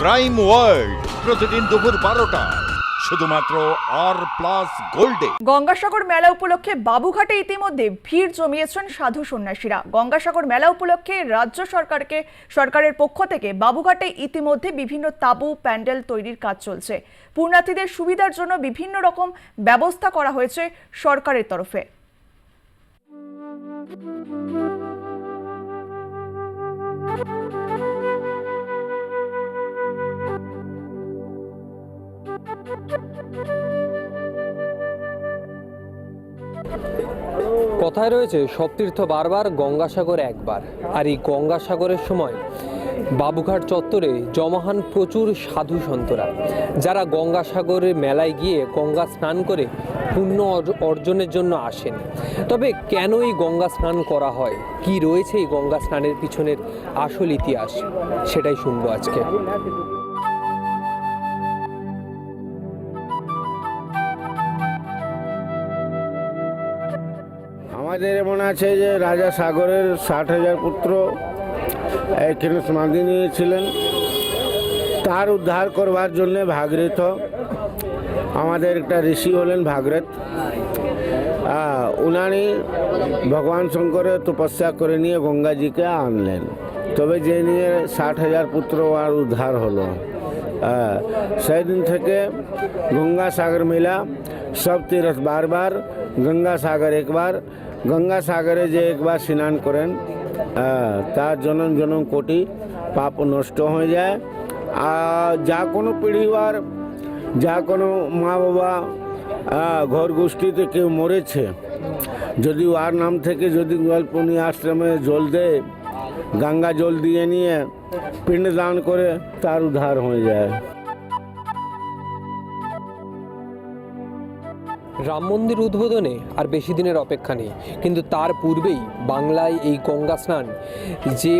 Crime world প্রতিদিন দুপুর বারোটা। শুধুমাত্র আর প্লাস গোল্ডে গঙ্গাসাগর মেলা উপলক্ষে বাবুঘাটে ইতিমধ্যে ভিড় জমিয়েছেন সাধু সন্ন্যাসীরা। গঙ্গাসাগর মেলা উপলক্ষে রাজ্য সরকারকে, সরকারের পক্ষ থেকে বাবুঘাটে ইতিমধ্যে বিভিন্ন তাঁবু, প্যান্ডেল তৈরির কাজ চলছে। পূর্ণার্থীদের সুবিধার জন্য বিভিন্ন রকম ব্যবস্থা করা হয়েছে সরকারের তরফে। কথায় রয়েছে সব তীর্থ বারবার গঙ্গাসাগর একবার। আর এই গঙ্গাসাগরের সময় বাবুঘাট চত্বরে জমাহান প্রচুর সাধু সন্তরা। যারা গঙ্গাসাগরের মেলায় গিয়ে গঙ্গা স্নান করে পুণ্য অর্জ- অর্জনের জন্য আসেন। তবে কেন এই গঙ্গা স্নান করা হয়? কি রয়েছে এই গঙ্গা স্নানের পিছনের আসল ইতিহাস? সেটাই শুনব আজকে। আমাদের এমন আছে যে রাজা সাগরের ষাট হাজার পুত্র এখানে সমাধি নিয়েছিলেন। তার উদ্ধার করবার জন্যে ভাগীরথ, আমাদের একটা ঋষি হলেন ভাগরত উনানি ভগবান শঙ্করের তপস্যা করে নিয়ে গঙ্গাজিকে আনলেন। তবে যে নিয়ে ষাট হাজার পুত্র আর উদ্ধার হলো সেই দিন থেকে গঙ্গা সাগর মেলা সব তীর্থ বারবার গঙ্গা সাগর একবার। গঙ্গা সাগরে যে একবার স্নান করেন তার জনম জনম কোটি পাপ নষ্ট হয়ে যায়। আর যা কোনো পরিবার, যা কোনো মা বাবা ঘর গোষ্ঠীতে কেউ মরেছে যদি ওর নাম থেকে যদি গোয়ালপুনি আশ্রমে জল দেয়, গঙ্গা জল দিয়ে নিয়ে পিণ্ড দান করে তার উদ্ধার হয়ে যায়। রাম মন্দির উদ্বোধনে আর বেশি দিনের অপেক্ষা নেই। কিন্তু তার পূর্বেই বাংলায় এই গঙ্গা স্নান, যে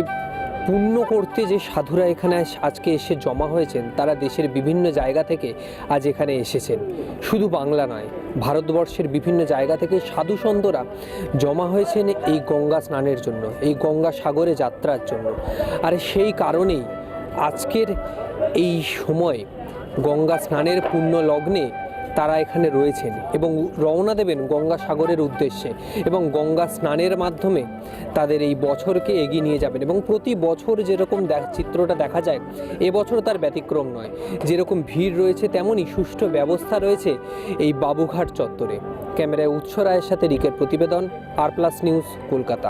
পূর্ণ করতে যে সাধুরা এখানে আজকে এসে জমা হয়েছেন, তারা দেশের বিভিন্ন জায়গা থেকে আজ এখানে এসেছেন। শুধু বাংলা নয়, ভারতবর্ষের বিভিন্ন জায়গা থেকে সাধু সন্তরা জমা হয়েছেন এই গঙ্গা স্নানের জন্য, এই গঙ্গা সাগরে যাত্রার জন্য। আর সেই কারণেই আজকের এই সময় গঙ্গা স্নানের পূর্ণ লগ্নে তারা এখানে রয়েছেন এবং রওনা দেবেন গঙ্গা সাগরের উদ্দেশ্যে এবং গঙ্গা স্নানের মাধ্যমে তাদের এই বছরকে এগিয়ে নিয়ে যাবেন এবং প্রতি বছর যেরকম চিত্রটা দেখা যায়, এবছর তার ব্যতিক্রম নয়। যেরকম ভিড় রয়েছে তেমনই সুষ্ঠু ব্যবস্থা রয়েছে এই বাবুঘাট চত্বরে। ক্যামেরায় উৎস রায়ের সাথে রিকের প্রতিবেদন আর প্লাস নিউজ কলকাতা।